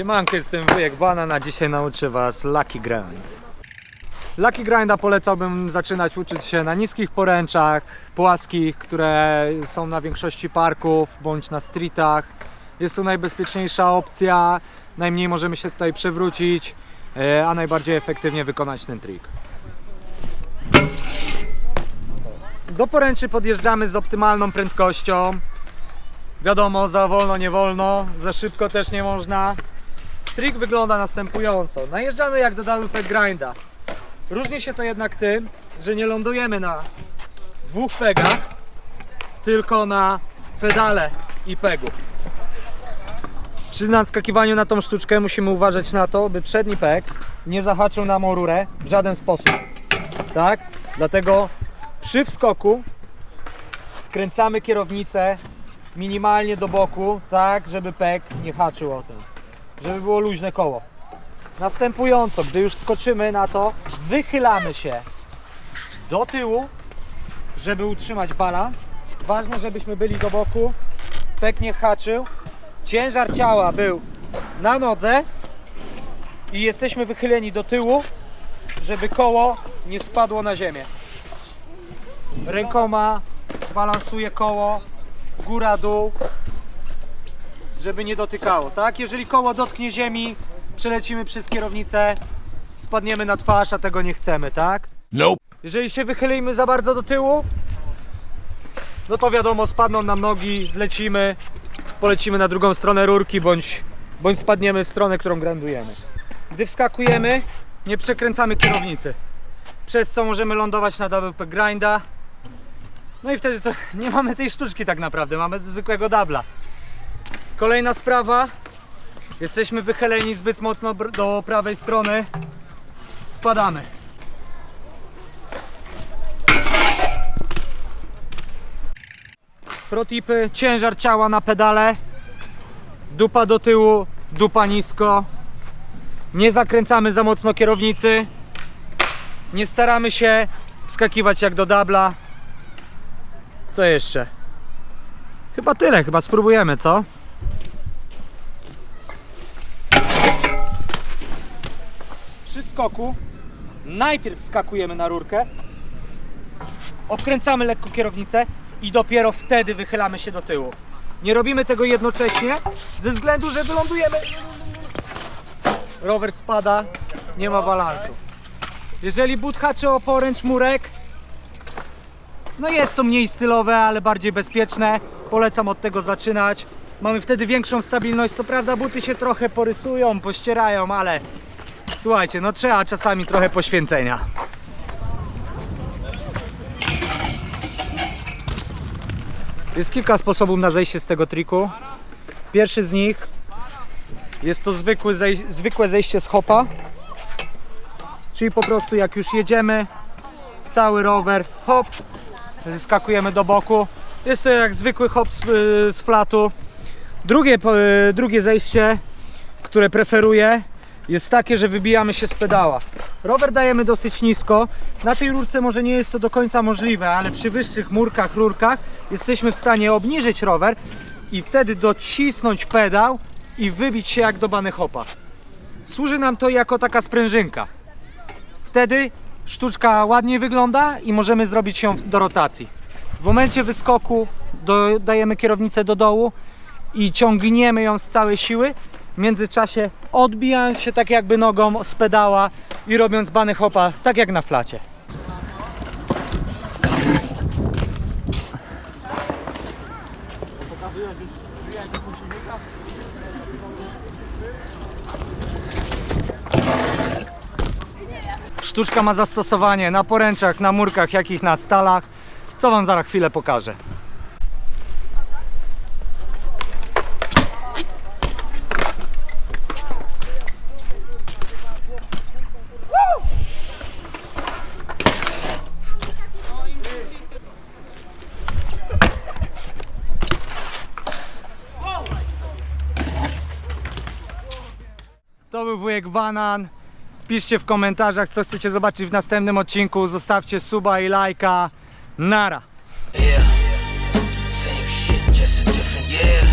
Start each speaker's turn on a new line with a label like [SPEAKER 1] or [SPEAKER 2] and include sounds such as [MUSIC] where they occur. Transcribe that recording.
[SPEAKER 1] Siemanko, jestem wujek Banan, a dzisiaj nauczę Was Lucky Grind. Lucky Grinda polecałbym zaczynać uczyć się na niskich poręczach, płaskich, które są na większości parków bądź na streetach. Jest to najbezpieczniejsza opcja, najmniej możemy się tutaj przewrócić, e, a najbardziej efektywnie wykonać ten trik. Do poręczy podjeżdżamy z optymalną prędkością. Wiadomo, za wolno nie wolno, za szybko też nie można. Trik wygląda następująco. Najeżdżamy jak do double grinda. Różni się to jednak tym, że nie lądujemy na dwóch pegach, tylko na pedale i pegu. Przy naskakiwaniu na tą sztuczkę musimy uważać na to, by przedni peg nie zahaczył nam o rurę w żaden sposób. Tak? Dlatego przy wskoku skręcamy kierownicę minimalnie do boku, tak, żeby peg nie haczył o tym. Żeby było luźne koło. Następująco, gdy już skoczymy na to, wychylamy się do tyłu, żeby utrzymać balans. Ważne, żebyśmy byli do boku, pek nie haczył, ciężar ciała był na nodze i jesteśmy wychyleni do tyłu, żeby koło nie spadło na ziemię. Rękoma balansuję koło, góra, dół, żeby nie dotykało, tak? Jeżeli koło dotknie ziemi, przelecimy przez kierownicę, spadniemy na twarz, a tego nie chcemy, tak?
[SPEAKER 2] Nope.
[SPEAKER 1] Jeżeli się wychylimy za bardzo do tyłu, no to wiadomo, spadną nam nogi, zlecimy, polecimy na drugą stronę rurki, bądź, bądź spadniemy w stronę, którą grandujemy. Gdy wskakujemy, nie przekręcamy kierownicy, przez co możemy lądować na double grinda, no i wtedy to [LAUGHS] nie mamy tej sztuczki tak naprawdę, mamy zwykłego dubla. Kolejna sprawa, jesteśmy wychyleni zbyt mocno do prawej strony, spadamy. Protipy, ciężar ciała na pedale, dupa do tyłu, dupa nisko, nie zakręcamy za mocno kierownicy, nie staramy się wskakiwać jak do dubla. Co jeszcze? Chyba tyle, chyba spróbujemy, co? Przy skoku najpierw skakujemy na rurkę, obkręcamy lekko kierownicę i dopiero wtedy wychylamy się do tyłu. Nie robimy tego jednocześnie, ze względu, że wylądujemy. Rower spada, nie ma balansu. Jeżeli but haczy o poręcz murek, no jest to mniej stylowe, ale bardziej bezpieczne. Polecam od tego zaczynać. Mamy wtedy większą stabilność. Co prawda buty się trochę porysują, pościerają, ale słuchajcie, no trzeba czasami trochę poświęcenia. Jest kilka sposobów na zejście z tego triku. Pierwszy z nich jest to zwykły zej zwykłe zejście z hopa. Czyli po prostu jak już jedziemy, cały rower, hop, skakujemy do boku. Jest to jak zwykły hop z, y, z flatu. Drugie, y, drugie zejście, które preferuję, jest takie, że wybijamy się z pedała. Rower dajemy dosyć nisko. Na tej rurce może nie jest to do końca możliwe, ale przy wyższych murkach, rurkach jesteśmy w stanie obniżyć rower i wtedy docisnąć pedał i wybić się jak do bany hopa. Służy nam to jako taka sprężynka. Wtedy sztuczka ładnie wygląda i możemy zrobić ją do rotacji. W momencie wyskoku dajemy kierownicę do dołu i ciągniemy ją z całej siły. Międzyczasie odbijając się tak jakby nogą z pedała i robiąc bany hopa tak jak na flacie. Sztuczka ma zastosowanie na poręczach, na murkach, jak i na stalach, co Wam za chwilę pokażę. To był wujek Banan. Piszcie w komentarzach, co chcecie zobaczyć w następnym odcinku. Zostawcie suba i lajka. Nara. Yeah.
[SPEAKER 2] Same shit, just a different yeah.